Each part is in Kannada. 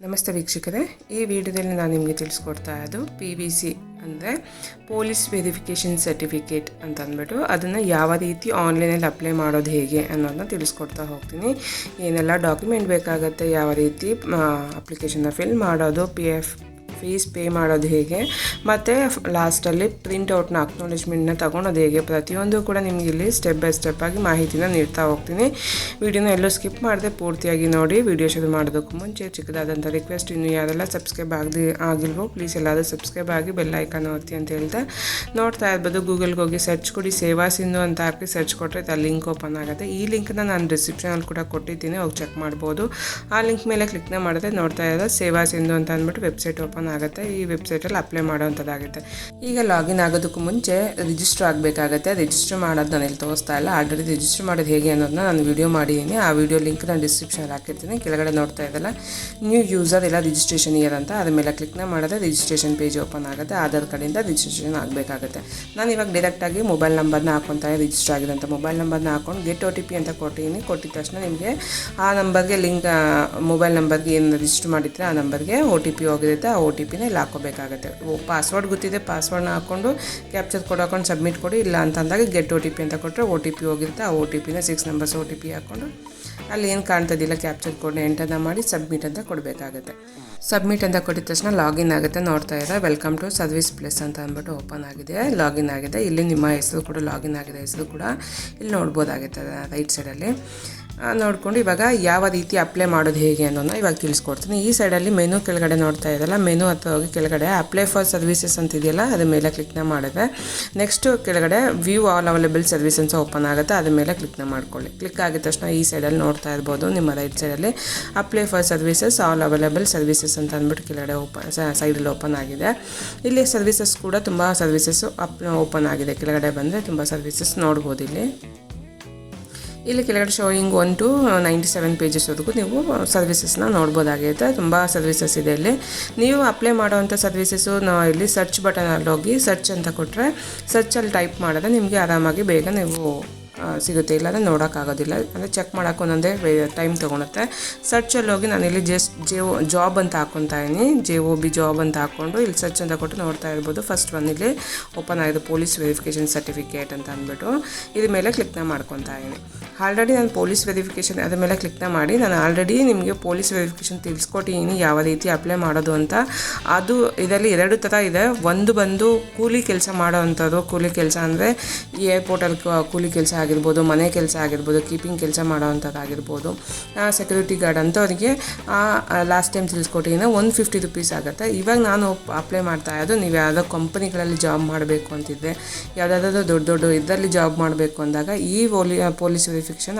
ನಮಸ್ತೆ ವೀಕ್ಷಕರೇ, ಈ ವಿಡಿಯೋದಲ್ಲಿ ನಾನು ನಿಮಗೆ ತಿಳಿಸ್ಕೊಡ್ತಾ ಇರೋದು ಪಿ ವಿ ಸಿ ಅಂದರೆ ಪೊಲೀಸ್ ವೆರಿಫಿಕೇಷನ್ ಸರ್ಟಿಫಿಕೇಟ್ ಅಂತ ಅಂದ್ಬಿಟ್ಟು ಅದನ್ನು ಯಾವ ರೀತಿ ಆನ್ಲೈನಲ್ಲಿ ಅಪ್ಲೈ ಮಾಡೋದು ಹೇಗೆ ಅನ್ನೋದನ್ನ ತಿಳಿಸ್ಕೊಡ್ತಾ ಹೋಗ್ತೀನಿ. ಏನೆಲ್ಲ ಡಾಕ್ಯುಮೆಂಟ್ ಬೇಕಾಗುತ್ತೆ, ಯಾವ ರೀತಿ ಅಪ್ಲಿಕೇಶನ್ನ ಫಿಲ್ ಮಾಡೋದು ಪಿ ಎಫ್ ಫೀಸ್ ಪೇ ಮಾಡೋದು ಹೇಗೆ, ಮತ್ತು ಲಾಸ್ಟಲ್ಲಿ ಪ್ರಿಂಟೌಟ್ನ ಅಕ್ನಾಲೆಜ್ಮೆಂಟ್ನ ತಗೊಳೋದು ಹೇಗೆ, ಪ್ರತಿಯೊಂದು ಕೂಡ ನಿಮಗೆ ಇಲ್ಲಿ ಸ್ಟೆಪ್ ಬೈ ಸ್ಟೆಪ್ ಆಗಿ ಮಾಹಿತಿನ ನೀಡ್ತಾ ಹೋಗ್ತೀನಿ. ವಿಡಿಯೋನ ಎಲ್ಲೂ ಸ್ಕಿಪ್ ಮಾಡದೆ ಪೂರ್ತಿಯಾಗಿ ನೋಡಿ, ವಿಡಿಯೋ ಶುರು ಮಾಡೋದಕ್ಕೂ ಮುಂಚೆ ಚಿಕ್ಕದಾದಂಥ ರಿಕ್ವೆಸ್ಟ್ ಇನ್ನು ಯಾರೆಲ್ಲ ಸಬ್ಸ್ಕ್ರೈಬ್ ಆಗದೆ ಆಗಿಲ್ವೋ ಪ್ಲೀಸ್ ಎಲ್ಲಾದರೂ ಸಬ್ಸ್ಕ್ರೈಬ್ ಆಗಿ ಬೆಲ್ ಐಕಾನ್ ಒತ್ತಿ ಅಂತ ಹೇಳ್ತಾ ನೋಡ್ತಾ ಇರ್ಬೋದು, ಗೂಗಲ್ಗೆ ಹೋಗಿ ಸರ್ಚ್ ಕೊಡಿ, ಸೇವಾ ಸಿಂಧು ಅಂತ ಹಾಕಿ ಸರ್ಚ್ ಕೊಟ್ಟರೆ ಆ ಲಿಂಕ್ ಓಪನ್ ಆಗುತ್ತೆ. ಈ ಲಿಂಕ್ನ ನಾನು ಡಿಸ್ಕ್ರಿಪ್ಷನಲ್ಲಿ ಕೂಡ ಕೊಟ್ಟಿದ್ದೀನಿ, ಹೋಗಿ ಚೆಕ್ ಮಾಡ್ಬೋದು. ಆ ಲಿಂಕ್ ಮೇಲೆ ಕ್ಲಿಕ್ನ ಮಾಡಿದ್ರೆ ನೋಡ್ತಾ ಇರೋದು ಸೇವಾ ಸಿಂಧು ಅಂತ ಅಂದ್ಬಿಟ್ಟು ವೆಬ್ಸೈಟ್ ಓಪನ್ ಆಗುತ್ತೆ, ಈ ವೆಬ್ಸೈಟಲ್ಲಿ ಅಪ್ಲೈ ಮಾಡೋವಂಥದ್ದಾಗುತ್ತೆ. ಈಗ ಲಾಗಿನ್ ಆಗೋದಕ್ಕೂ ಮುಂಚೆ ರಿಜಿಸ್ಟರ್ ಆಗಬೇಕಾಗತ್ತೆ ರಿಜಿಸ್ಟರ್ ಮಾಡೋದು ನಾನು ಇಲ್ಲಿ ತೋರಿಸ್ತಾ ಇಲ್ಲ, ಆಲ್ರೆಡಿ ರಿಜಿಸ್ಟರ್ ಮಾಡೋದು ಹೇಗೆ ಅನ್ನೋದನ್ನ ನಾನು ವಿಡಿಯೋ ಮಾಡಿದ್ದೀನಿ. ಆ ವಿಡಿಯೋ ಲಿಂಕ್ ನಾನು ಡಿಸ್ಕ್ರಿಪ್ಷನಲ್ಲಿ ಹಾಕಿರ್ತೀನಿ, ಕೆಳಗಡೆ ನೋಡ್ತಾ ಇದ್ದಲ್ಲ, ನ್ಯೂ ಯೂಸರ್ ಇಲ್ಲ ರಿಜಿಸ್ಟ್ರೇಷನ್ ಇಯರ್ ಅಂತ, ಅದ್ರ ಮೇಲೆ ಕ್ಲಿಕ್ನ ಮಾಡಿದ್ರೆ ರಿಜಿಸ್ಟ್ರೇಷನ್ ಪೇಜ್ ಓಪನ್ ಆಗುತ್ತೆ, ಆಧಾರ್ ಕಾರ್ಡಿಂದ ರಿಜಿಸ್ಟ್ರೇಷನ್ ಆಗಬೇಕಾಗುತ್ತೆ. ನಾನು ಇವಾಗ ಡೈರೆಕ್ಟಾಗಿ ಮೊಬೈಲ್ ನಂಬರ್ನ ಹಾಕೊತಾರೆ ರಿಜಿಸ್ಟರ್ ಅಂತ, ಮೊಬೈಲ್ ನಂಬರ್ನ ಹಾಕೊಂಡು ಗೆಟ್ ಒ ಟಿ ಪಿ ಅಂತ ಕೊಟ್ಟಿದ್ದೀನಿ, ಕೊಟ್ಟಿದ ತಕ್ಷಣ ನಿಮಗೆ ಆ ನಂಬರ್ಗೆ ಲಿಂಕ್ ಮೊಬೈಲ್ ನಂಬರ್ಗೆ ಏನು ರಿಜಿಸ್ಟರ್ ಮಾಡಿದ್ರೆ ಆ ನಂಬರ್ಗೆ ಒ ಟಿ ಪಿ ಹೋಗಿರುತ್ತೆ, ಆ ಒ ಟಿ ಪಿನ ಇಲ್ಲಿ ಹಾಕೋಬೇಕಾಗುತ್ತೆ ಪಾಸ್ವರ್ಡ್ ಗೊತ್ತಿದೆ ಪಾಸ್ವರ್ಡ್ನ ಹಾಕ್ಕೊಂಡು ಕ್ಯಾಪ್ಚರ್ ಕೋಡ್ ಹಾಕೊಂಡು ಸಬ್ಮಿಟ್ ಕೊಡಿ, ಇಲ್ಲ ಅಂತ ಅಂದಾಗ ಗೆಟ್ ಒ ಟಿ ಪಿ ಅಂತ ಕೊಟ್ಟರೆ ಒ ಟಿ ಪಿ ಹೋಗಿರುತ್ತೆ. ಆ ಒ ಟಿ ಪಿನ six numbers O T P ಹಾಕ್ಕೊಂಡು ಅಲ್ಲಿ ಏನು ಕಾಣ್ತದಿಲ್ಲ ಕ್ಯಾಪ್ಚರ್ ಕೋಡ್ನ ಎಂಟರ್ನ ಮಾಡಿ ಸಬ್ಮಿಟ್ ಅಂತ ಕೊಡಬೇಕಾಗುತ್ತೆ. ಸಬ್ಮಿಟ್ ಅಂತ ಕೊಟ್ಟಿದ ತಕ್ಷಣ ಲಾಗಿನ್ ಆಗುತ್ತೆ, ನೋಡ್ತಾ ಇದ್ದಾರೆ ವೆಲ್ಕಮ್ ಟು ಸರ್ವಿಸ್ ಪ್ಲೇಸ್ ಅಂತ ಅಂದ್ಬಿಟ್ಟು ಓಪನ್ ಆಗಿದೆ. ಲಾಗಿನ್ ಆಗಿದೆ. ಇಲ್ಲಿ ನಿಮ್ಮ ಹೆಸರು ಕೂಡ ಲಾಗಿನ್ ಆಗಿದೆ ಹೆಸರು ಕೂಡ ಇಲ್ಲಿ ನೋಡ್ಬೋದಾಗುತ್ತೆ ರೈಟ್ ಸೈಡಲ್ಲಿ ನೋಡಿಕೊಂಡು ಇವಾಗ ಯಾವ ರೀತಿ ಅಪ್ಲೈ ಮಾಡೋದು ಹೇಗೆ ಅನ್ನೋದನ್ನ ಇವಾಗ ತಿಳಿಸ್ಕೊಡ್ತೀನಿ. ಈ ಸೈಡಲ್ಲಿ ಮೆನು ಕೆಳಗಡೆ ನೋಡ್ತಾ ಇದ್ದಲ್ಲ ಮೆನು ಹತ್ರ ಹೋಗಿ ಕೆಳಗಡೆ ಅಪ್ಲೈ ಫಾರ್ ಸರ್ವಿಸಸ್ ಅಂತ ಇದೆಯಲ್ಲ ಮೇಲೆ ಕ್ಲಿಕ್ನ ಮಾಡಿದ್ರೆ ನೆಕ್ಸ್ಟು ಕೆಳಗಡೆ ವ್ಯೂ ಆಲ್ ಅವೈಲೇಬಲ್ ಸರ್ವಿಸ್ ಅಂತ ಓಪನ್ ಆಗುತ್ತೆ, ಅದ್ರ ಮೇಲೆ ಕ್ಲಿಕ್ನ ಮಾಡ್ಕೊಳ್ಳಿ. ಕ್ಲಿಕ್ ಆಗಿದ ತಕ್ಷಣ ಈ ಸೈಡಲ್ಲಿ ನೋಡ್ತಾ ಇರ್ಬೋದು, ನಿಮ್ಮ ರೈಟ್ ಸೈಡಲ್ಲಿ apply for services all available services ಅಂತ ಅಂದ್ಬಿಟ್ಟು ಕೆಳಗಡೆ ಓಪನ್ ಸೈಡಲ್ಲಿ ಓಪನ್ ಆಗಿದೆ. ಇಲ್ಲಿ ಸರ್ವಿಸಸ್ ಕೂಡ ತುಂಬ ಸರ್ವಿಸಸ್ ಅಪ್ ಓಪನ್ ಆಗಿದೆ. ಕೆಳಗಡೆ ಬಂದರೆ ತುಂಬ ಸರ್ವಿಸಸ್ ನೋಡ್ಬೋದು ಇಲ್ಲಿ. ಇಲ್ಲಿ ಕೆಳಗಡೆ showing one two ninety seven ಪೇಜಸ್ವರೆಗೂ ನೀವು ಸರ್ವಿಸಸ್ನ ನೋಡ್ಬೋದಾಗಿರುತ್ತೆ ತುಂಬ ಸರ್ವಿಸಸ್ ಇದೆ ಇಲ್ಲಿ. ನೀವು ಅಪ್ಲೈ ಮಾಡೋವಂಥ ಸರ್ವಿಸಸ್ಸು ನಾವು ಇಲ್ಲಿ ಸರ್ಚ್ ಬಟನಲ್ಲಿ ಹೋಗಿ ಸರ್ಚ್ ಅಂತ ಕೊಟ್ಟರೆ ಸರ್ಚಲ್ಲಿ ಟೈಪ್ ಮಾಡಿದ್ರೆ ನಿಮಗೆ ಆರಾಮಾಗಿ ಬೇಗ ನೀವು ಸಿಗುತ್ತೆ ಸಿಗುತ್ತೆ. ಇಲ್ಲಾಂದರೆ ನೋಡೋಕ್ಕಾಗೋದಿಲ್ಲ. ಅಂದರೆ ಚೆಕ್ ಮಾಡೋಕೆ ಒಂದೊಂದೇ ಟೈಮ್ ತೊಗೊಳುತ್ತೆ. ಸರ್ಚಲ್ಲಿ ಹೋಗಿ ನಾನು ಇಲ್ಲಿ ಜಸ್ಟ್ ಜೆ ಒ ಜಾಬ್ ಅಂತ ಹಾಕ್ಕೊತಾ ಇದ್ದೀನಿ. ಜೆ ಒ ಬಿ ಜಾಬ್ ಅಂತ ಹಾಕ್ಕೊಂಡು ಇಲ್ಲಿ ಸರ್ಚ್ ಅಂತ ಕೊಟ್ಟು ನೋಡ್ತಾ ಇರ್ಬೋದು. ಫಸ್ಟ್ ಒನ್ ಇಲ್ಲಿ ಓಪನ್ ಆಗಿದೆ ಪೊಲೀಸ್ ವೆರಿಫಿಕೇಷನ್ ಸರ್ಟಿಫಿಕೇಟ್ ಅಂತ ಅಂದ್ಬಿಟ್ಟು. ಇದ್ರ ಮೇಲೆ ಕ್ಲಿಕ್ನ ಮಾಡ್ಕೊತಾ ಇದ್ದೀನಿ. ಆಲ್ರೆಡಿ ನಾನು ಪೊಲೀಸ್ ವೆರಿಫಿಕೇಷನ್ ಅದ್ರ ಮೇಲೆ ಕ್ಲಿಕ್ನ ಮಾಡಿ, ನಾನು ಆಲ್ರೆಡಿ ನಿಮಗೆ ಪೊಲೀಸ್ ವೆರಿಫಿಕೇಷನ್ ತಿಳಿಸ್ಕೊಟ್ಟಿದ್ದೀನಿ ಯಾವ ರೀತಿ ಅಪ್ಲೈ ಮಾಡೋದು ಅಂತ. ಅದು ಇದರಲ್ಲಿ ಎರಡು ಥರ ಇದೆ. ಒಂದು ಬಂದು ಕೂಲಿ ಕೆಲಸ ಮಾಡೋ ಅಂಥದ್ದು, ಕೂಲಿ ಕೆಲಸ ಅಂದರೆ ಏರ್ಪೋರ್ಟಲ್ಲಿ ಕೂಲಿ ಕೆಲಸ ಆಗಿರ್ಬೋದು, ಮನೆ ಕೆಲಸ ಆಗಿರ್ಬೋದು ಕೀಪಿಂಗ್ ಕೆಲಸ ಮಾಡೋ ಅಂಥದ್ದಾಗಿರ್ಬೋದು ಸೆಕ್ಯೂರಿಟಿ ಗಾರ್ಡ್ ಅಂಥವ್ರಿಗೆ ಲಾಸ್ಟ್ ಟೈಮ್ ತಿಳಿಸ್ಕೊಟ್ಟಿದ್ದೀನಿ ಒನ್ ಫಿಫ್ಟಿ ರುಪೀಸ್ ಆಗುತ್ತೆ. ಇವಾಗ ನಾನು ಅಪ್ಲೈ ಮಾಡ್ತಾ ಇರೋದು, ನೀವು ಯಾವುದೋ ಕಂಪನಿಗಳಲ್ಲಿ ಜಾಬ್ ಮಾಡಬೇಕು ಅಂತಿದ್ದೆ. ಯಾವುದಾದ್ರೂ ದೊಡ್ಡ ದೊಡ್ಡ ಇದರಲ್ಲಿ ಜಾಬ್ ಮಾಡಬೇಕು ಅಂದಾಗ, ಈ ಪೊಲಿ ಪೊಲೀಸ್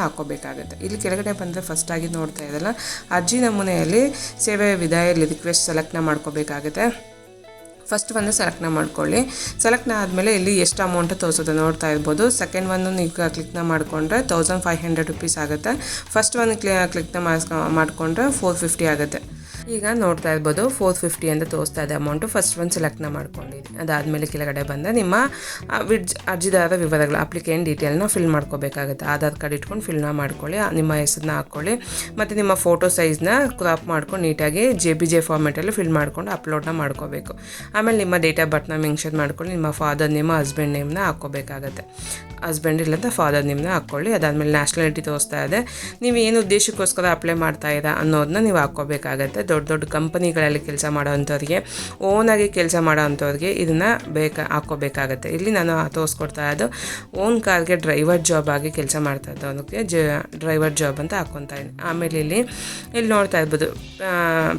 ಹಾಕ್ಕೋಬೇಕಾಗುತ್ತೆ. ಇಲ್ಲಿ ಕೆಳಗಡೆ ಬಂದರೆ ಫಸ್ಟಾಗಿ ನೋಡ್ತಾ ಇದ್ದಲ್ಲ ಅರ್ಜಿ ನಮೂನೆಯಲ್ಲಿ ಸೇವೆ ವಿದಾಯಲ್ಲಿ ರಿಕ್ವೆಸ್ಟ್ ಸೆಲೆಕ್ಟ್ನ ಮಾಡ್ಕೋಬೇಕಾಗುತ್ತೆ. ಫಸ್ಟ್ ಒಂದು ಸೆಲೆಕ್ಟ್ನ ಮಾಡ್ಕೊಳ್ಳಿ. ಸೆಲೆಕ್ಟ್ನ ಆದಮೇಲೆ ಇಲ್ಲಿ ಎಷ್ಟು ಅಮೌಂಟ್ ತೋರಿಸುತ್ತೆ ನೋಡ್ತಾ ಇರ್ಬೋದು. ಸೆಕೆಂಡ್ ಒಂದು ನೀವು ಕ್ಲಿಕ್ನ ಮಾಡಿಕೊಂಡ್ರೆ ತೌಸಂಡ್ ಫೈವ್ ಹಂಡ್ರೆಡ್ ರುಪೀಸ್ ಆಗುತ್ತೆ. ಫಸ್ಟ್ ಒಂದು ಕ್ಲಿ ಕ್ಲಿಕ್ನ ಮಾಡಿಸ್ಕೊ ಮಾಡಿಕೊಂಡ್ರೆ ಫೋರ್ ಫಿಫ್ಟಿ ಆಗುತ್ತೆ. ಈಗ ನೋಡ್ತಾ ಇರ್ಬೋದು ಫೋರ್ ಫಿಫ್ಟಿ ಅಂತ ತೋರಿಸ್ತಾ ಇದೆ ಅಮೌಂಟು ಫಸ್ಟ್ ಒಂದು ಸೆಲೆಕ್ಟ್ನ ಮಾಡ್ಕೊಂಡಿದ್ದೀನಿ ಅದಾದಮೇಲೆ ಕೆಳಗಡೆ ಬಂದ ನಿಮ್ಮ ವಿಡ್ಜ್ ಅರ್ಜಿದಾರರ ವಿವರಗಳು ಅಪ್ಲಿಕೇನ್ ಡೀಟೇಲ್ನ ಫಿಲ್ ಮಾಡ್ಕೋಬೇಕಾಗುತ್ತೆ. ಆಧಾರ್ ಕಾರ್ಡ್ ಇಟ್ಕೊಂಡು ಫಿಲ್ನ ಮಾಡ್ಕೊಳ್ಳಿ ನಿಮ್ಮ ಹೆಸರನ್ನ ಹಾಕ್ಕೊಳ್ಳಿ, ಮತ್ತು ನಿಮ್ಮ ಫೋಟೋ ಸೈಜ್ನ ಕ್ರಾಪ್ ಮಾಡ್ಕೊಂಡು ನೀಟಾಗಿ ಜೆ ಬಿ ಜೆ ಫಾರ್ಮೆಟಲ್ಲಿ ಫಿಲ್ ಮಾಡ್ಕೊಂಡು ಅಪ್ಲೋಡ್ನ ಮಾಡ್ಕೋಬೇಕು. ಆಮೇಲೆ ನಿಮ್ಮ ಡೇಟ್ ಆಫ್ ಬರ್ತ್ನ ಮೆನ್ಷನ್ ಮಾಡ್ಕೊಳ್ಳಿ, ನಿಮ್ಮ ಫಾದರ್ ನೇಮ್ ಹಸ್ಬೆಂಡ್ ನೇಮ್ನ ಹಾಕ್ಕೋಬೇಕಾಗತ್ತೆ. ಹಸ್ಬೆಂಡ್ ಇಲ್ಲಂತ ಫಾದರ್ ನಿಮ್ಮನ್ನ ಹಾಕ್ಕೊಳ್ಳಿ. ಅದಾದಮೇಲೆ ನ್ಯಾಷನಾಲಿಟಿ ತೋರಿಸ್ತಾ ಇದೆ. ನೀವು ಏನು ಉದ್ದೇಶಕ್ಕೋಸ್ಕರ ಅಪ್ಲೈ ಮಾಡ್ತಾ ಇದ್ದೀರಾ ಅನ್ನೋದನ್ನ ನೀವು ಹಾಕ್ಕೋಬೇಕಾಗತ್ತೆ. ದೊಡ್ಡ ದೊಡ್ಡ ಕಂಪನಿಗಳಲ್ಲಿ ಕೆಲಸ ಮಾಡೋವಂಥವ್ರಿಗೆ, ಓನಾಗಿ ಕೆಲಸ ಮಾಡೋವಂಥವ್ರಿಗೆ ಇದನ್ನು ಬೇಕಾ ಹಾಕೋಬೇಕಾಗತ್ತೆ ಇಲ್ಲಿ ನಾನು ತೋರಿಸ್ಕೊಡ್ತಾ ಇರೋದು, ಓನ್ ಕಾರ್ಗೆ ಡ್ರೈವರ್ ಜಾಬ್ ಆಗಿ ಕೆಲಸ ಮಾಡ್ತಾ ಇದ್ದವನಿಗೆ ಜ, ಡ್ರೈವರ್ ಜಾಬ್ ಅಂತ ಹಾಕ್ಕೊತಾ ಇದ್ದೀನಿ ಆಮೇಲೆ ಇಲ್ಲಿ ಇಲ್ಲಿ ನೋಡ್ತಾ ಇರ್ಬೋದು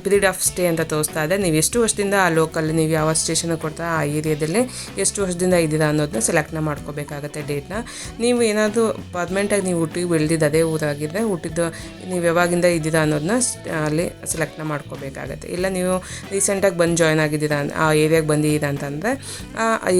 ಪೀರಿಯಡ್ ಆಫ್ ಸ್ಟೇ ಅಂತ ತೋರಿಸ್ತಾ ಇದೆ. ನೀವು ಎಷ್ಟು ವರ್ಷದಿಂದ ಆ ಲೋಕಲ್ಲಿ ನೀವು ಯಾವ ಸ್ಟೇಷನ್ ಕೊಡ್ತಾ ಆ ಏರಿಯಾದಲ್ಲಿ ಎಷ್ಟು ವರ್ಷದಿಂದ ಇದ್ದೀರಾ ಅನ್ನೋದನ್ನ ಸೆಲೆಕ್ಟ್ನ ಮಾಡ್ಕೋಬೇಕಾಗತ್ತೆ ಡೇಟ್ನ. ನೀವು ಏನಾದರೂ ಪರ್ಮನೆಂಟಾಗಿ ನೀವು ಹುಟ್ಟಿಗೆ ಬೆಳೆದಿದ್ದು ಅದೇ ಊರಾಗಿದ್ದರೆ ಹುಟ್ಟಿದ್ದು, ನೀವು ಯಾವಾಗಿಂದ ಇದ್ದೀರಾ ಅನ್ನೋದನ್ನ ಅಲ್ಲಿ ಸೆಲೆಕ್ಟ್ನ ಮಾಡ್ಕೋಬೇಕಾಗತ್ತೆ ಇಲ್ಲ ನೀವು ರೀಸೆಂಟಾಗಿ ಬಂದು ಜಾಯ್ನ್ ಆಗಿದ್ದೀರಾ ಆ ಏರಿಯಾಗೆ ಬಂದಿದ್ದೀರಾ ಅಂತಂದರೆ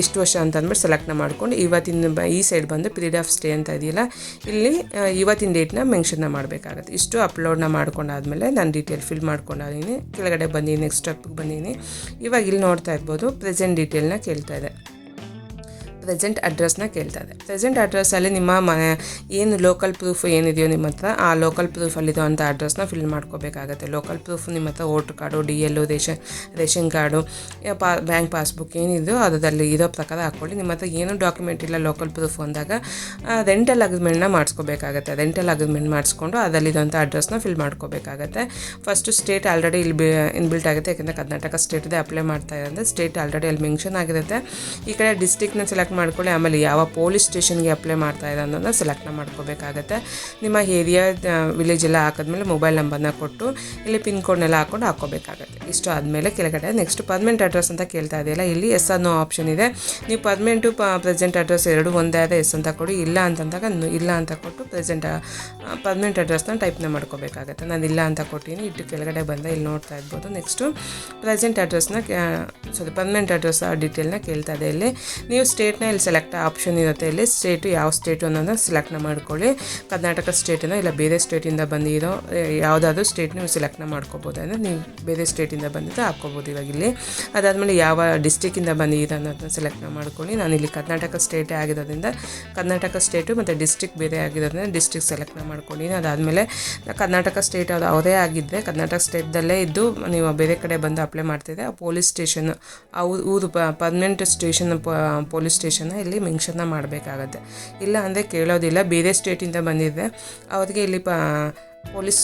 ಇಷ್ಟು ವರ್ಷ ಅಂತ ಅಂದ್ಬಿಟ್ಟು ಸೆಲೆಕ್ಟ್ನ ಮಾಡ್ಕೊಂಡು ಇವತ್ತಿನ ಈ ಸೈಡ್ ಬಂದು ಪೀರಿಯಡ್ ಆಫ್ ಸ್ಟೇ ಅಂತ ಇದೆಯಲ್ಲ, ಇಲ್ಲಿ ಇವತ್ತಿನ ಡೇಟ್ನ ಮೆನ್ಷನ್ನ ಮಾಡಬೇಕಾಗತ್ತೆ. ಇಷ್ಟು ಅಪ್ಲೋಡ್ನ ಮಾಡ್ಕೊಂಡಾದ್ಮೇಲೆ ನಾನು ಡೀಟೇಲ್ ಫಿಲ್ ಮಾಡ್ಕೊಂಡಿದ್ದೀನಿ ಕೆಳಗಡೆ ಬಂದಿದ್ದೀನಿ ನೆಕ್ಸ್ಟ್ ಸ್ಟೆಪ್ಗೆ ಬಂದಿದ್ದೀನಿ ಇವಾಗ ಇಲ್ಲಿ ನೋಡ್ತಾ ಇರ್ಬೋದು ಪ್ರೆಸೆಂಟ್ ಡೀಟೇಲ್ನ ಕೇಳ್ತಾ ಇದೆ. ಪ್ರೆಸೆಂಟ್ ಅಡ್ರೆಸ್ನ ಕೇಳ್ತಾ ಇದೆ. ಪ್ರೆಸೆಂಟ್ ಅಡ್ರೆಸ್ಸಲ್ಲಿ ನಿಮ್ಮ ಮನೆ ಏನು ಲೋಕಲ್ ಪ್ರೂಫ್ ಏನಿದೆಯೋ ನಿಮ್ಮ ಹತ್ರ, ಆ ಲೋಕಲ್ ಪ್ರೂಫಲ್ಲಿದೋ ಅಂತ ಅಡ್ರೆಸ್ನ ಫಿಲ್ ಮಾಡ್ಕೋಬೇಕಾಗತ್ತೆ. ಲೋಕಲ್ ಪ್ರೂಫ್ ನಿಮ್ಮ ಹತ್ರ voter card, D L ration ration card ಪಾ, ಬ್ಯಾಂಕ್ ಪಾಸ್ಬುಕ್ ಏನಿದೆಯೋ ಅದರಲ್ಲಿ ಇರೋ ಪ್ರಕಾರ ಹಾಕ್ಕೊಳ್ಳಿ. ನಿಮ್ಮ ಹತ್ರ ಏನೂ ಡಾಕ್ಯುಮೆಂಟ್ ಇಲ್ಲ, ಲೋಕಲ್ ಪ್ರೂಫ್ ಅಂದಾಗ ರೆಂಟಲ್ ಅಗ್ರಿಮೆಂಟ್ನ ಮಾಡಿಸ್ಕೋಬೇಕಾಗತ್ತೆ. ರೆಂಟಲ್ ಅಗ್ರಿಮೆಂಟ್ ಮಾಡಿಸ್ಕೊಂಡು ಅದರಲ್ಲಿರೋಂಥ ಅಡ್ರೆಸ್ನ ಫಿಲ್ ಮಾಡ್ಕೋಬೇಕಾಗತ್ತೆ. ಫಸ್ಟು ಸ್ಟೇಟ್ ಆಲ್ರೆಡಿ ಇಲ್ಲಿ ಬಿ, ಇನ್ಬಿಲ್ಟ್ ಆಗುತ್ತೆ. ಯಾಕಂದರೆ ಕರ್ನಾಟಕ ಸ್ಟೇಟ್ದೇ ಅಪ್ಲೈ ಮಾಡ್ತಾ ಇರೋದ್ರೆ ಸ್ಟೇಟ್ ಆಲ್ರೆಡಿ ಅಲ್ಲಿ ಮೆನ್ಷನ್ ಆಗಿರುತ್ತೆ. ಈ ಕಡೆ ಡಿಸ್ಟಿಕ್ನ ಸೆಲೆಕ್ಟ್ ಮಾಡ್ಕೊಳ್ಳಿ. ಆಮೇಲೆ ಯಾವ ಪೊಲೀಸ್ ಸ್ಟೇಷನ್ಗೆ ಅಪ್ಲೈ ಮಾಡ್ತಾ ಇದೆ ಅನ್ನೋದನ್ನ ಸೆಲೆಕ್ಟ್ನ ಮಾಡ್ಕೋಬೇಕಾಗತ್ತೆ. ನಿಮ್ಮ ಏರಿಯಾ ವಿಲೇಜ್ ಎಲ್ಲ ಹಾಕಿದ್ಮೇಲೆ ಮೊಬೈಲ್ ನಂಬರ್ನ ಕೊಟ್ಟು, ಇಲ್ಲಿ ಪಿನ್ ಕೋಡ್ನೆಲ್ಲ ಹಾಕ್ಕೊಂಡು ಹಾಕೋಬೇಕಾಗತ್ತೆ ಇಷ್ಟು ಆದಮೇಲೆ ಕೆಳಗಡೆ ನೆಕ್ಸ್ಟ್ ಪರ್ಮನೆಂಟ್ ಅಡ್ರೆಸ್ ಅಂತ ಕೇಳ್ತಾ ಇದೆಯಲ್ಲ, ಇಲ್ಲಿ ಎಸ್ ಅನ್ನೋ ಆಪ್ಷನ್ ಇದೆ. ನೀವು ಪರ್ಮನೆಂಟು ಪ್ರೆಸೆಂಟ್ ಅಡ್ರೆಸ್ ಎರಡು ಒಂದೇ ಆದ ಎಸ್ ಅಂತ ಕೊಡಿ, ಇಲ್ಲ ಅಂತಂದಾಗ ಇಲ್ಲ ಅಂತ ಕೊಟ್ಟು ಪ್ರೆಸೆಂಟ್ ಪರ್ಮನೆಂಟ್ ಅಡ್ರೆಸ್ನ ಟೈಪ್ನ ಮಾಡ್ಕೋಬೇಕಾಗತ್ತೆ. ನಾನು ಇಲ್ಲ ಅಂತ ಕೊಟ್ಟಿನಿ, ಇಟ್ಟು ಕೆಳಗಡೆ ಬಂದ ಇಲ್ಲಿ ನೋಡ್ತಾ ಇರ್ಬೋದು. ನೆಕ್ಸ್ಟು ಪ್ರೆಸೆಂಟ್ ಅಡ್ರೆಸ್ನ ಸಾರಿ ಪರ್ಮನೆಂಟ್ ಅಡ್ರೆಸ್ ಡೀಟೇಲ್ನ ಕೇಳ್ತಾ ಇದೆ ಇಲ್ಲಿ. ನೀವು ಸ್ಟೇಟ್ನ ಇಲ್ಲಿ ಸೆಲೆಕ್ಟ್ ಆಪ್ಷನ್ ಇರುತ್ತೆ ಇಲ್ಲಿ. ಸ್ಟೇಟು ಯಾವ ಸ್ಟೇಟು ಅನ್ನೋದನ್ನ ಸೆಲೆಕ್ಟ್ನ ಮಾಡ್ಕೊಳ್ಳಿ. ಕರ್ನಾಟಕ ಸ್ಟೇಟಿನ ಇಲ್ಲ ಬೇರೆ ಸ್ಟೇಟಿಂದ ಬಂದಿರೋ ಯಾವುದಾದ್ರೂ ಸ್ಟೇಟ್ ನೀವು ಸೆಲೆಕ್ಟ್ನ ಮಾಡ್ಕೋಬೋದು. ಅಂದರೆ ನೀವು ಬೇರೆ ಸ್ಟೇಟಿಂದ ಬಂದಿದ್ದು ಹಾಕ್ಕೋಬೋದು ಇವಾಗ ಇಲ್ಲಿ. ಅದಾದಮೇಲೆ ಯಾವ ಡಿಸ್ಟಿಕ್ಕಿಂದ ಬಂದಿದೆ ಅನ್ನೋದನ್ನ ಸೆಲೆಕ್ಟ್ನ ಮಾಡ್ಕೊಳ್ಳಿ. ನಾನು ಇಲ್ಲಿ ಕರ್ನಾಟಕ ಸ್ಟೇಟೇ ಆಗಿರೋದ್ರಿಂದ ಕರ್ನಾಟಕ ಸ್ಟೇಟು ಮತ್ತು ಡಿಸ್ಟಿಕ್ ಬೇರೆ ಆಗಿರೋದ್ರಿಂದ ಡಿಸ್ಟಿಕ್ ಸೆಲೆಕ್ಟ್ನ ಮಾಡ್ಕೊಳ್ಳಿ. ಅದಾದಮೇಲೆ ಕರ್ನಾಟಕ ಸ್ಟೇಟ್ ಅದು ಅವರೇ ಆಗಿದ್ದರೆ ಕರ್ನಾಟಕ ಸ್ಟೇಟ್ದಲ್ಲೇ ಇದ್ದು ನೀವು ಬೇರೆ ಕಡೆ ಬಂದು ಅಪ್ಲೈ ಮಾಡ್ತಿದ್ದೆ ಪೊಲೀಸ್ ಸ್ಟೇಷನ್ ಆ ಊರು ಪರ್ಮನೆಂಟ್ ಸ್ಟೇಷನ್ ಪೊಲೀಸ್ ಸ್ಟೇಷನ್ನ ಇಲ್ಲಿ ಮೆನ್ಷನ್ನ ಮಾಡಬೇಕಾಗತ್ತೆ. ಇಲ್ಲ ಅಂದರೆ ಕೇಳೋದಿಲ್ಲ, ಬೇರೆ ಸ್ಟೇಟಿಂದ ಬಂದಿದ್ದೆ ಅವ್ರಿಗೆ ಇಲ್ಲಿ ಪ, ಪೊಲೀಸ್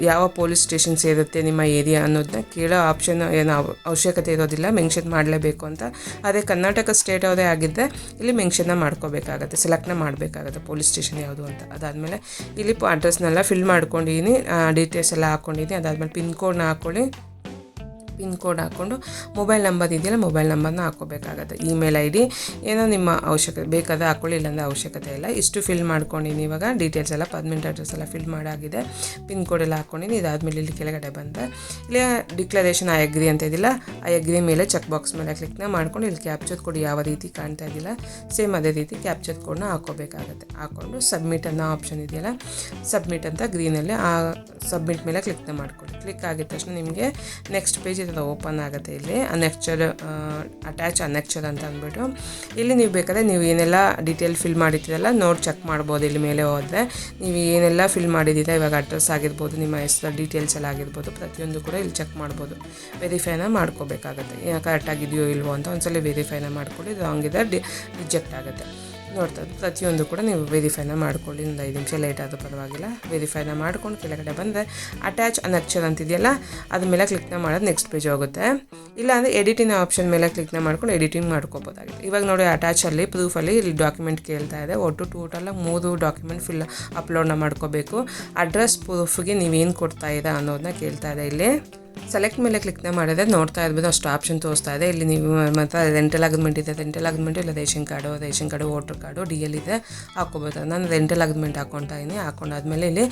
ಯಾವ ಪೊಲೀಸ್ ಸ್ಟೇಷನ್ ಸೇರುತ್ತೆ, ನಿಮ್ಮ ಏರಿಯಾ ಅನ್ನೋದನ್ನ ಕೇಳೋ ಆಪ್ಷನ್ ಏನು ಅವ- ಅವಶ್ಯಕತೆ ಇರೋದಿಲ್ಲ ಮೆನ್ಷನ್ ಮಾಡಲೇಬೇಕು ಅಂತ. ಅದೇ ಕರ್ನಾಟಕ ಸ್ಟೇಟ್ ಅವರೇ ಆಗಿದ್ದರೆ ಇಲ್ಲಿ ಮೆನ್ಷನ್ನ ಮಾಡ್ಕೋಬೇಕಾಗತ್ತೆ ಸೆಲೆಕ್ಟ್ನ ಮಾಡಬೇಕಾಗತ್ತೆ, ಪೊಲೀಸ್ ಸ್ಟೇಷನ್ ಯಾವುದು ಅಂತ. ಅದಾದಮೇಲೆ ಇಲ್ಲಿ ಅಡ್ರೆಸ್ನೆಲ್ಲ ಫಿಲ್ ಮಾಡ್ಕೊಂಡಿದ್ದೀನಿ ಡೀಟೇಲ್ಸ್ ಎಲ್ಲ ಹಾಕ್ಕೊಂಡಿದ್ದೀನಿ ಅದಾದಮೇಲೆ ಪಿನ್ ಕೋಡ್ನ ಹಾಕ್ಕೊಳ್ಳಿ ಪಿನ್ ಕೋಡ್ ಹಾಕ್ಕೊಂಡು ಮೊಬೈಲ್ ನಂಬರ್ ಇದೆಯಲ್ಲ ಮೊಬೈಲ್ ನಂಬರ್ನ ಹಾಕ್ಕೋಬೇಕಾಗತ್ತೆ. ಇಮೇಲ್ ಐ ಡಿ ಏನೋ ನಿಮ್ಮ ಅವಶ್ಯಕತೆ, ಬೇಕಾದ ಹಾಕ್ಕೊಳ್ಳಿ, ಇಲ್ಲಾಂದ್ರೆ ಅವಶ್ಯಕತೆ ಇಲ್ಲ. ಇಷ್ಟು ಫಿಲ್ ಮಾಡ್ಕೊಂಡಿನಿ ಇವಾಗ. ಡೀಟೇಲ್ಸ್ ಎಲ್ಲ ಪರ್ಮನೆಂಟ್ ಅಡ್ರೆಸ್ ಎಲ್ಲ ಫಿಲ್ ಮಾಡಾಗಿದೆ. ಪಿನ್ ಕೋಡ್ ಎಲ್ಲ ಹಾಕ್ಕೊಂಡಿನಿ. ಇದಾದಮೇಲೆ ಇಲ್ಲಿ ಕೆಳಗಡೆ ಬಂದೆ. ಇಲ್ಲಿ ಡಿಕ್ಲರೇಷನ್ ಐ ಅಗ್ರಿ ಅಂತ ಇದಿಲ್ಲ. ಐ ಅಗ್ರಿ ಮೇಲೆ ಚೆಕ್ ಬಾಕ್ಸ್ ಮೇಲೆ ಕ್ಲಿಕ್ನ ಮಾಡ್ಕೊಂಡು ಇಲ್ಲಿ ಕ್ಯಾಪ್ಚರ್ ಕೋಡ್ ಯಾವ ರೀತಿ ಕಾಣ್ತಾ ಇದ್ದಿಲ್ಲ ಸೇಮ್ ಅದೇ ರೀತಿ ಕ್ಯಾಪ್ಚರ್ ಕೋಡ್ನ ಹಾಕ್ಕೋಬೇಕಾಗತ್ತೆ. ಹಾಕ್ಕೊಂಡು ಸಬ್ಮಿಟ್ ಅನ್ನೋ ಆಪ್ಷನ್ ಇದೆಯಲ್ಲ ಸಬ್ಮಿಟ್ ಅಂತ ಗ್ರೀನಲ್ಲಿ ಆ ಸಬ್ಮಿಟ್ ಮೇಲೆ ಕ್ಲಿಕ್ನ ಮಾಡ್ಕೊಳ್ಳಿ. ಕ್ಲಿಕ್ ಆಗಿದ ತಕ್ಷಣ ನಿಮಗೆ ನೆಕ್ಸ್ಟ್ ಪೇಜ್ ಇದು ಓಪನ್ ಆಗುತ್ತೆ ಇಲ್ಲಿ. ಅನೆಕ್ಚರ್ ಅಟ್ಯಾಚ್ ಅನೆಕ್ಚರ್ ಅಂತ ಅಂದ್ಬಿಟ್ಟು. ಇಲ್ಲಿ ನೀವು ಬೇಕಾದ್ರೆ ನೀವು ಏನೆಲ್ಲ ಡೀಟೇಲ್ ಫಿಲ್ ಮಾಡಿದ್ದೀರಲ್ಲ ನೋಡಿ ಚೆಕ್ ಮಾಡ್ಬೋದು ಇಲ್ಲಿ ಮೇಲೆ ಹೋದರೆ. ನೀವು ಏನೆಲ್ಲ ಫಿಲ್ ಮಾಡಿದ್ದೀರ, ಇವಾಗ ಅಡ್ರೆಸ್ ಆಗಿರ್ಬೋದು, ನಿಮ್ಮ ಹೆಸರು ಡೀಟೇಲ್ಸ್ ಎಲ್ಲ ಆಗಿರ್ಬೋದು, ಪ್ರತಿಯೊಂದು ಕೂಡ ಇಲ್ಲಿ ಚೆಕ್ ಮಾಡ್ಬೋದು. ವೆರಿಫೈನ ಮಾಡ್ಕೋಬೇಕಾಗತ್ತೆ. ಕರೆಕ್ಟಾಗಿದೆಯೋ ಇಲ್ವೋ ಅಂತ ಒಂದ್ಸಲ ವೆರಿಫೈನ ಮಾಡ್ಕೊಳ್ಳಿ, ಇದೆ ಡಿ ರಿಜೆಕ್ಟ್ ಆಗುತ್ತೆ. ನೋಡ್ತಾ ಪ್ರತಿಯೊಂದು ಕೂಡ ನೀವು ವೆರಿಫೈನ ಮಾಡ್ಕೊಳ್ಳಿ. ಒಂದು ಐದು ನಿಮಿಷ ಲೇಟ್ ಆದರೂ ಪರವಾಗಿಲ್ಲ. ವೆರಿಫೈನ ಮಾಡ್ಕೊಂಡು ಕೆಳಗಡೆ ಬಂದರೆ ಅಟ್ಯಾಚ್ ಅನಕ್ಷರ್ ಅಂತಿದೆಯಲ್ಲ, ಅದ್ರ ಮೇಲೆ ಕ್ಲಿಕ್ನ ಮಾಡೋದು ನೆಕ್ಸ್ಟ್ ಪೇಜ್ ಹೋಗುತ್ತೆ. ಇಲ್ಲ ಅಂದರೆ ಎಡಿಟಿಂಗ್ ಆಪ್ಷನ್ ಮೇಲೆ ಕ್ಲಿಕ್ನ ಮಾಡ್ಕೊಂಡು ಎಡಿಟಿಂಗ್ ಮಾಡ್ಕೋಬೋದಾಗಿದೆ ಇವಾಗ ನೋಡಿ ಅಟ್ಯಾಚಲ್ಲಿ ಪ್ರೂಫಲ್ಲಿ ಇಲ್ಲಿ ಡಾಕ್ಯುಮೆಂಟ್ ಕೇಳ್ತಾ ಇದೆ. ಒಟ್ಟು ಟೋಟಲಾಗಿ ಮೂರು ಡಾಕ್ಯುಮೆಂಟ್ ಫಿಲ್ ಅಪ್ಲೋಡ್ನ ಮಾಡ್ಕೋಬೇಕು. ಅಡ್ರೆಸ್ ಪ್ರೂಫ್ಗೆ ನೀವೇನು ಕೊಡ್ತಾ ಇದ್ದೀರಾ ಅನ್ನೋದನ್ನ ಕೇಳ್ತಾ ಇದೆ ಇಲ್ಲಿ. ಸೆಲೆಕ್ಟ್ ಮೇಲೆ ಕ್ಲಿಕ್ನೇ ಮಾಡಿದ್ರೆ ನೋಡ್ತಾ ಇರ್ಬೋದು, ಅಷ್ಟು ಆಪ್ಷನ್ ತೋರಿಸ್ತಾ ಇದೆ. ಇಲ್ಲಿ ನೀವು ಮಾತ್ರ ರೆಂಟಲ್ ಅಗ್ರಿಮೆಂಟ್ ಇದೆ ರೆಂಟಲ್ ಅಗ್ರಿಮೆಂಟ್ ಇಲ್ಲ ration card ration card, voter card D L ಇದೆ ಹಾಕೋಬೋದು ನಾನು ರೆಂಟಲ್ ಅಗ್ರಿಮೆಂಟ್ ಹಾಕ್ಕೊತಾ ಇದ್ದೀನಿ ಹಾಕೊಂಡಾದ್ಮೇಲೆ ಇಲ್ಲಿ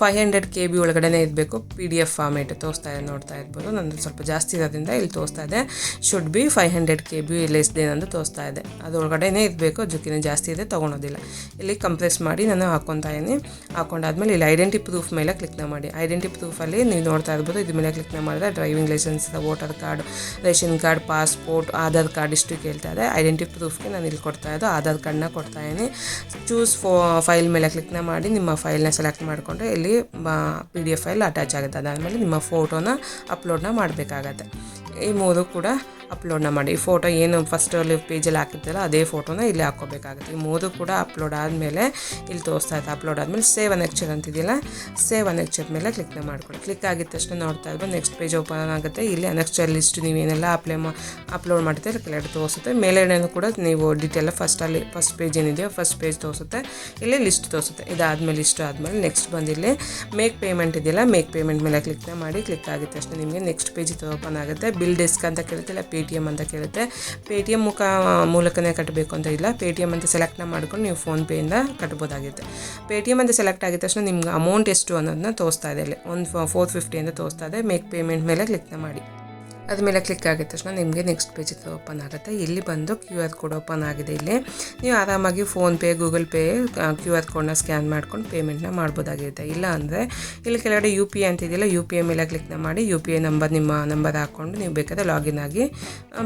ಫೈವ್ ಹಂಡ್ರೆಡ್ ಕೆ ಬಿ ಒಳಗಡೆ ಇರಬೇಕು. ಪಿ ಡಿ ಎಫ್ ಫಾರ್ಮೇಟ್ ತೋರಿಸ್ತಾ ಇದೆ, ನೋಡ್ತಾ ಇರ್ಬೋದು. ನಂದು ಸ್ವಲ್ಪ ಜಾಸ್ತಿ ಇರೋದ್ರಿಂದ ಇಲ್ಲಿ ತೋರಿಸ್ತಾ ಇದೆ. Should be five hundred K B less than ಅಂತ ತೋರಿಸ್ತಾ ಇದೆ. ಅದರೊಳಗಡೆನೇ ಇರಬೇಕು. ಜುಕ್ಕಿನ ಜಾಸ್ತಿ ಇದೆ, ತೊಗೊಳೋದಿಲ್ಲ. ಇಲ್ಲಿ ಕಂಪ್ರೆಸ್ ಮಾಡಿ ನಾನು ಹಾಕ್ಕೊತಾ ಇದ್ದೀನಿ ಹಾಕೊಂಡಾದ್ಮೇಲೆ ಇಲ್ಲಿ ಐಡೆಂಟಿ ಪ್ರೂಫ್ ಮೇಲೆ ಕ್ಲಿಕ್ನ ಮಾಡಿ. ಐಡೆಂಟಿ ಪ್ರೂಫಲ್ಲಿ ನೀವು ನೋಡ್ತಾ ಇರ್ಬೋದು ಇದ್ರ ಮೇಲೆ ಕ್ಲಿಕ್ನ ಮಾಡಿದ್ರೆ driving licence voter card ration card passport Aadhaar card ಇಷ್ಟು ಕೇಳ್ತಾ ಇದೆ. ಐಡೆಂಟಿ ಪ್ರೂಫ್ಗೆ ನಾನು ಇಲ್ಲಿ ಕೊಡ್ತಾ ಇದ್ದು ಆಧಾರ್ ಕಾರ್ಡ್ನ ಕೊಡ್ತಾ ಇದ್ದೀನಿ. ಚೂಸ್ ಫೋ ಫೈಲ್ ಮೇಲೆ ಕ್ಲಿಕ್ನ ಮಾಡಿ, ನಿಮ್ಮ ಫೈಲ್ನ ಸೆಲೆಕ್ಟ್ ಮಾಡಿಕೊಂಡ್ರೆ ಇಲ್ಲಿ P D F file attach ಆಗುತ್ತೆ. ಅದಾದಮೇಲೆ ನಿಮ್ಮ ಫೋಟೋನ ಅಪ್ಲೋಡ್ನ ಮಾಡಬೇಕಾಗತ್ತೆ. ಈ ಮೂರು ಕೂಡ ಅಪ್ಲೋಡ್ನ ಮಾಡಿ. ಈ ಫೋಟೋ ಏನು ಫಸ್ಟ್ ಫಸ್ಟಲ್ಲಿ ಪೇಜಲ್ಲಿ ಹಾಕಿರ್ತಲ್ಲ ಅದೇ ಫೋಟೋನ ಇಲ್ಲಿ ಹಾಕೋಬೇಕಾಗುತ್ತೆ ಈ ಮೂರು ಕೂಡ ಅಪ್ಲೋಡ್ ಆದಮೇಲೆ ಇಲ್ಲಿ ತೋರಿಸ್ತಾ ಇತ್ತು. ಅಪ್ಲೋಡ್ ಆದಮೇಲೆ ಸೇವ್ ಅನೆಕ್ಚರ್ ಅಂತಿದೆಯಲ್ಲ ಸೇವ್ ಅನೆಕ್ಚರ್ ಮೇಲೆ ಕ್ಲಿಕ್ನ ಮಾಡ್ಕೊಳ್ಳಿ. ಕ್ಲಿಕ್ ಆಗಿದ ತಕ್ಷಣ ನೋಡ್ತಾ ಇರ್ಬೋದು ನೆಕ್ಸ್ಟ್ ಪೇಜ್ ಓಪನ್ ಆಗುತ್ತೆ. ಇಲ್ಲಿ ಅನೆಕ್ಚರ್ ಲಿಸ್ಟ್ ನೀವೇನೆಲ್ಲ ಅಪ್ಲೈ ಮಾ ಅಪ್ಲೋಡ್ ಮಾಡ್ತೀರ ಕೆಳಗಡೆ ತೋರಿಸುತ್ತೆ. ಮೇಲೆಡೆನೂ ಕೂಡ ನೀವು ಡೀಟೇಲ್ ಫಸ್ಟಲ್ಲಿ ಫಸ್ಟ್ ಪೇಜ್ ಏನಿದೆಯೋ ಫಸ್ಟ್ ಪೇಜ್ ತೋರಿಸುತ್ತೆ. ಇಲ್ಲಿ ಲಿಸ್ಟ್ ತೋರಿಸುತ್ತೆ. ಇದಾದಮೇಲೆ ಲಿಸ್ಟ್ ಆದಮೇಲೆ ನೆಕ್ಸ್ಟ್ ಬಂದಿಲ್ಲಿ ಮೇಕ್ ಪೇಮೆಂಟ್ ಇದೆಯಲ್ಲ ಮೇಕ್ ಪೇಮೆಂಟ್ ಮೇಲೆ ಕ್ಲಿಕ್ನ ಮಾಡಿ ಕ್ಲಿಕ್ ಆಗಿದ ತಕ್ಷಣ ನಿಮಗೆ ನೆಕ್ಸ್ಟ್ ಪೇಜ್ ಓಪನ್ ಆಗುತ್ತೆ. ಬಿಲ್ ಡೆಸ್ಕ್ ಅಂತ ಕೇಳ್ತಿಲ್ಲ ಇಲ್ಲ ಪೇ ಟಿ ಎಂ ಅಂತ ಕೇಳುತ್ತೆ. ಪೇ ಮುಖ, ಮೂಲಕನೇ ಕಟ್ಟಬೇಕು ಅಂತ ಇಲ್ಲ. ಪೇ ಟಿ ಎಂ ಅಂತ ಸೆಲೆಕ್ಟ್ನ ಮಾಡ್ಕೊಂಡು ನೀವು ಫೋನ್ಪೇಯಿಂದ ಕಟ್ಬೋದಾಗಿರುತ್ತೆ ಪೇ ಟಿ ಎಂ ಅಂತ ಸೆಲೆಕ್ಟ್ ಆಗಿದ ತಕ್ಷಣ ನಿಮ್ಗೆ ಅಮೌಂಟ್ ಎಷ್ಟು ಅನ್ನೋದನ್ನ ತೋರಿಸ್ತಾ ಇದೆ ಅಲ್ಲಿ. ಒಂದು ಫೋರ್ ಫಿಫ್ಟಿ ಅಂತ ತೋರಿಸ್ತಾ ಇದೆ. ಮೇಕ್ ಪೇಮೆಂಟ್ ಮೇಲೆ ಕ್ಲಿಕ್ನ ಮಾಡಿ. ಅದ್ಮೇಲೆ ಕ್ಲಿಕ್ ಆಗಿದ ತಕ್ಷಣ ನಿಮಗೆ ನೆಕ್ಸ್ಟ್ ಪೇಜ್ ಓಪನ್ ಆಗುತ್ತೆ. ಇಲ್ಲಿ ಬಂದು ಕ್ಯೂ ಆರ್ ಕೋಡ್ ಓಪನ್ ಆಗಿದೆ ಇಲ್ಲಿ. ನೀವು ಆರಾಮಾಗಿ PhonePe Google Pay Q R ಕೋಡ್ನ ಸ್ಕ್ಯಾನ್ ಮಾಡ್ಕೊಂಡು ಪೇಮೆಂಟ್ನ ಮಾಡ್ಬೋದಾಗಿರುತ್ತೆ. ಇಲ್ಲ ಅಂದರೆ ಇಲ್ಲಿ ಕೆಳಗಡೆ ಯು ಪಿ ಐ ಅಂತಿದೆಯಲ್ಲ ಯು ಪಿ ಐ ಮೇಲೆ ಕ್ಲಿಕ್ನ ಮಾಡಿ ಯು ಪಿ ಐ ನಂಬರ್ ನಿಮ್ಮ ನಂಬರ್ ಹಾಕ್ಕೊಂಡು ನೀವು ಬೇಕಾದರೆ ಲಾಗಿನ್ ಆಗಿ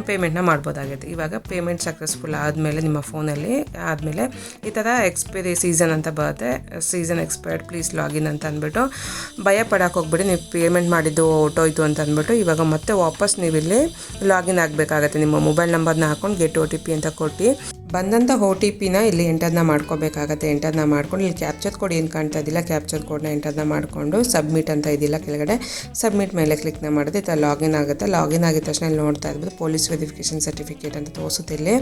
ಪೇಮೆಂಟ್ನ ಮಾಡ್ಬೋದಾಗಿರುತ್ತೆ. ಇವಾಗ ಪೇಮೆಂಟ್ ಸಕ್ಸಸ್ಫುಲ್ ಆದಮೇಲೆ ನಿಮ್ಮ ಫೋನಲ್ಲಿ ಆದಮೇಲೆ ಈ ಥರ ಎಕ್ಸ್ಪೈರಿ ಸೀಸನ್ ಅಂತ ಬರುತ್ತೆ. ಸೀಸನ್ ಎಕ್ಸ್ಪೈರ್ಡ್ ಪ್ಲೀಸ್ ಲಾಗಿನ್ ಅಂತ ಅಂದ್ಬಿಟ್ಟು ಭಯ ಪಡಕ್ಕೆ ಹೋಗ್ಬಿಡಿ. ನೀವು ಪೇಮೆಂಟ್ ಮಾಡಿದ್ದು ಹೊರ್ಟೋಯ್ತು ಅಂತ ಅಂದ್ಬಿಟ್ಟು ಇವಾಗ ಮತ್ತೆ ವಾಪಸ್ ನೀವು ಇಲ್ಲಿ ಲಾಗಿನ್ ಆಗಬೇಕಾಗತ್ತೆ. ನಿಮ್ಮ ಮೊಬೈಲ್ ನಂಬರ್ನ ಹಾಕೊಂಡು ಗೆಟ್ ಒ ಟಿ ಪಿ ಅಂತ ಕೊಟ್ಟು. ಬಂದಂಥ ಒ ಟಿ ಪಿನ ಇಲ್ಲಿ ಎಂಟರ್ನ ಮಾಡ್ಕೋಬೇಕಾಗತ್ತೆ. ಎಂಟರ್ನ ಮಾಡ್ಕೊಂಡು ಇಲ್ಲಿ ಕ್ಯಾಪ್ಚರ್ ಕೋಡ್ ಏನು ಕಾಣ್ತಾ ಇದ್ದಿಲ್ಲ, ಕ್ಯಾಪ್ಚರ್ ಕೋಡ್ನ ಎಂಟರ್ನ ಮಾಡಿಕೊಂಡು ಸಬ್ಮಿಟ್ ಅಂತ ಇದಿಲ್ಲ ಕೆಳಗಡೆ. ಸಬ್ಮಿಟ್ ಮೇಲೆ ಕ್ಲಿಕ್ನ ಮಾಡಿದ್ರೆ ಈ ಲಾಗಿನ್ ಆಗುತ್ತೆ. ಲಾಗಿನ್ ಆಗಿದ ತಕ್ಷಣ ಇಲ್ಲಿ ನೋಡ್ತಾ ಇರ್ಬೋದು, ಪೊಲೀಸ್ ವೆರಿಫಿಕೇಷನ್ ಸರ್ಟಿಫಿಕೇಟ್ ಅಂತ ತೋರಿಸುತ್ತೆ ಇಲ್ಲಿ.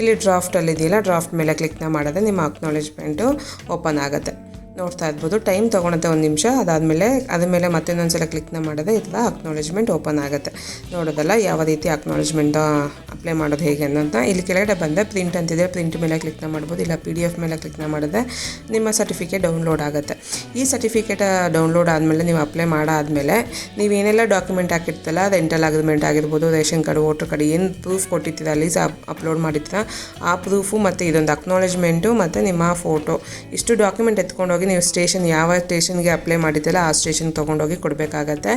ಇಲ್ಲಿ ಡ್ರಾಫ್ಟಲ್ಲಿ ಇದೆಯಲ್ಲ, ಡ್ರಾಫ್ಟ್ ಮೇಲೆ ಕ್ಲಿಕ್ನ ಮಾಡಿದ್ರೆ ನಿಮ್ಮ ಅಕ್ನಾಲೇಜ್ಮೆಂಟು ಓಪನ್ ಆಗುತ್ತೆ. ನೋಡ್ತಾ ಇರ್ಬೋದು. ಟೈಮ್ ತೊಗೊಳುತ್ತೆ ಒಂದು ನಿಮಿಷ. ಅದಾದಮೇಲೆ ಅದ್ರ ಮೇಲೆ ಮತ್ತೆ ಇನ್ನೊಂದ್ಸಲ ಕ್ಲಿಕ್ನ ಮಾಡಿದ್ರೆ ಈ ಥರ ಅಕ್ನಾಲೇಜ್ಮೆಂಟ್ ಓಪನ್ ಆಗುತ್ತೆ. ನೋಡೋದಲ್ಲ ಯಾವ ರೀತಿ ಅಕ್ನಾಲೇಜ್ಮೆಂಟ್ ಅಪ್ಲೈ ಮಾಡೋದು ಹೇಗೆ ಅಂತ ಇಲ್ಲಿ ಕೆಳಗಡೆ ಬಂದರೆ ಪ್ರಿಂಟ್ ಅಂತಿದೆ. ಪ್ರಿಂಟ್ ಮೇಲೆ ಕ್ಲಿಕ್ನ ಮಾಡ್ಬೋದು. ಇಲ್ಲ ಪಿ ಡಿ ಎಫ್ ಮೇಲೆ ಕ್ಲಿಕ್ನ ಮಾಡಿದ್ರೆ ನಿಮ್ಮ ಸರ್ಟಿಫಿಕೇಟ್ ಡೌನ್ಲೋಡ್ ಆಗುತ್ತೆ. ಈ ಸರ್ಟಿಫಿಕೇಟ್ ಡೌನ್ಲೋಡ್ ಆದಮೇಲೆ ನೀವು ಅಪ್ಲೈ ಮಾಡಾದಮೇಲೆ ನೀವು ಏನೆಲ್ಲ ಡಾಕ್ಯುಮೆಂಟ್ ಹಾಕಿರ್ತಲ್ಲ ರೆಂಟಲ್ ಅಗ್ರಿಮೆಂಟ್ ಆಗಿರ್ಬೋದು, ರೇಷನ್ ಕಾರ್ಡ್ ವೋಟರ್ ಕಾರ್ಡ್, ಏನು ಪ್ರೂಫ್ ಕೊಟ್ಟಿರ್ತೀರ, ಅಲ್ಲಿ ಅಪ್ಲೋಡ್ ಮಾಡಿರ್ತೀರ, ಆ ಪ್ರೂಫು ಮತ್ತು ಇದೊಂದು ಅಕ್ನಾಲೇಜ್ಮೆಂಟು ಮತ್ತು ನಿಮ್ಮ ಫೋಟೋ ಇಷ್ಟು ಡಾಕ್ಯುಮೆಂಟ್ ಎತ್ಕೊಂಡೋಗಿ ನೀವು ಸ್ಟೇಷನ್ ಯಾವ ಸ್ಟೇಷನ್ಗೆ ಅಪ್ಲೈ ಮಾಡಿದ್ದಲ್ಲ ಆ ಸ್ಟೇಷನ್ ತೊಗೊಂಡೋಗಿ ಕೊಡಬೇಕಾಗತ್ತೆ.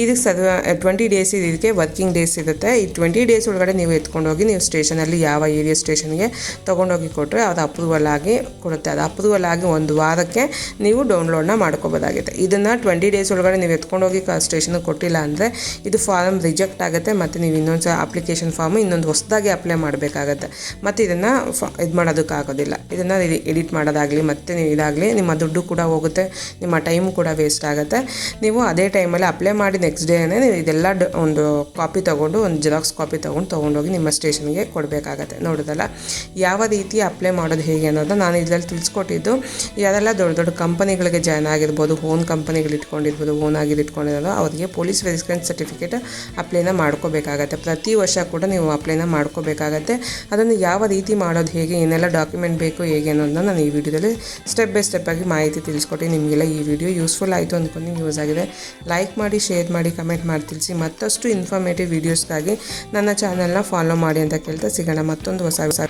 ಇದು ಸದ ಟ್ವೆಂಟಿ ಡೇಸ್ ಇದಕ್ಕೆ ವರ್ಕಿಂಗ್ ಡೇಸ್ ಇರುತ್ತೆ. ಈ ಟ್ವೆಂಟಿ ಡೇಸ್ ಒಳಗಡೆ ನೀವು ಎತ್ಕೊಂಡೋಗಿ ನೀವು ಸ್ಟೇಷನಲ್ಲಿ ಯಾವ ಏರಿಯಾ ಸ್ಟೇಷನ್ಗೆ ತೊಗೊಂಡೋಗಿ ಕೊಟ್ಟರೆ ಅದು ಅಪ್ರೂವಲ್ ಆಗಿ ಕೊಡುತ್ತೆ. ಅದು ಅಪ್ರೂವಲ್ ಆಗಿ ಒಂದು ವಾರಕ್ಕೆ ನೀವು ಡೌನ್ಲೋಡ್ನ ಮಾಡ್ಕೋಬೋದಾಗುತ್ತೆ. ಇದನ್ನು ಟ್ವೆಂಟಿ ಡೇಸ್ ಒಳಗಡೆ ನೀವು ಎತ್ಕೊಂಡೋಗಿ ಆ ಸ್ಟೇಷನ್ಗೆ ಕೊಟ್ಟಿಲ್ಲ ಅಂದರೆ ಇದು ಫಾರ್ಮ್ ರಿಜೆಕ್ಟ್ ಆಗುತ್ತೆ ಮತ್ತು ನೀವು ಇನ್ನೊಂದು ಸಲ ಅಪ್ಲಿಕೇಶನ್ ಫಾರ್ಮ್ ಇನ್ನೊಂದು ಹೊಸದಾಗಿ ಅಪ್ಲೈ ಮಾಡಬೇಕಾಗತ್ತೆ. ಮತ್ತು ಇದನ್ನು ಫ ಇದು ಮಾಡೋದಕ್ಕಾಗೋದಿಲ್ಲ. ಇದನ್ನು ಎಡಿಟ್ ಮಾಡೋದಾಗಲಿ ಮತ್ತು ನೀವು ಇದಾಗಲಿ ನಿಮ್ಮ ದುಡ್ಡು ಕೂಡ ಹೋಗುತ್ತೆ, ನಿಮ್ಮ ಟೈಮು ಕೂಡ ವೇಸ್ಟ್ ಆಗುತ್ತೆ. ನೀವು ಅದೇ ಟೈಮಲ್ಲಿ ಅಪ್ಲೈ ಮಾಡಿ ನೆಕ್ಸ್ಟ್ ಡೇನೇ ನೀವು ಇದೆಲ್ಲ ಒಂದು ಕಾಪಿ ತೊಗೊಂಡು, ಒಂದು ಜೆರಾಕ್ಸ್ ಕಾಪಿ ತೊಗೊಂಡು ತೊಗೊಂಡೋಗಿ ನಿಮ್ಮ ಸ್ಟೇಷನ್ಗೆ ಕೊಡಬೇಕಾಗತ್ತೆ. ನೋಡೋದಲ್ಲ ಯಾವ ರೀತಿ ಅಪ್ಲೈ ಮಾಡೋದು ಹೇಗೆ ಅನ್ನೋದನ್ನ ನಾನು ಇದರಲ್ಲಿ ತಿಳಿಸ್ಕೊಟ್ಟಿದ್ದು, ಯಾರೆಲ್ಲ ದೊಡ್ಡ ದೊಡ್ಡ ಕಂಪನಿಗಳಿಗೆ ಜಾಯ್ನ್ ಆಗಿರ್ಬೋದು ಓನ್ ಕಂಪನಿಗಳು ಇಟ್ಕೊಂಡಿರ್ಬೋದು ಓನ್ ಆಗಿ ಇಟ್ಕೊಂಡಿರೋದು ಅವರಿಗೆ ಪೊಲೀಸ್ ವೆರಿಫಿಕೇಷನ್ ಸರ್ಟಿಫಿಕೇಟ್ ಅಪ್ಲೈನ ಮಾಡ್ಕೋಬೇಕಾಗತ್ತೆ. ಪ್ರತಿ ವರ್ಷ ಕೂಡ ನೀವು ಅಪ್ಲೈನ ಮಾಡ್ಕೋಬೇಕಾಗತ್ತೆ. ಅದನ್ನು ಯಾವ ರೀತಿ ಮಾಡೋದು ಹೇಗೆ, ಏನೆಲ್ಲ ಡಾಕ್ಯುಮೆಂಟ್ ಬೇಕು ಹೇಗೆ ಅನ್ನೋದನ್ನ ನಾನು ಈ ವಿಡಿಯೋದಲ್ಲಿ ಸ್ಟೆಪ್ ಬೈ ಸ್ಟೆಪ್ ಆಗಿ ಮಾಹಿತಿ ತಿಳಿಸ್ಕೊಟ್ಟು ನಿಮಗೆಲ್ಲ ಈ ವಿಡಿಯೋ ಯೂಸ್ಫುಲ್ ಆಯಿತು ಅಂದ್ಕೊಂಡು ಯೂಸ್ ಆಗಿದೆ. ಲೈಕ್ ಮಾಡಿ ಶೇರ್ ಮಾಡಿ ಕಮೆಂಟ್ ಮಾಡಿ ತಿಳಿಸಿ. ಮತ್ತಷ್ಟು ಇನ್ಫಾರ್ಮೇಟಿವ್ ವೀಡಿಯೋಸ್ಗಾಗಿ ನನ್ನ ಚಾನಲ್ನ ಫಾಲೋ ಮಾಡಿ ಅಂತ ಕೇಳ್ತಾ ಸಿಗೋಣ. ಮತ್ತೊಂದು ಹೊಸ ಹೊಸ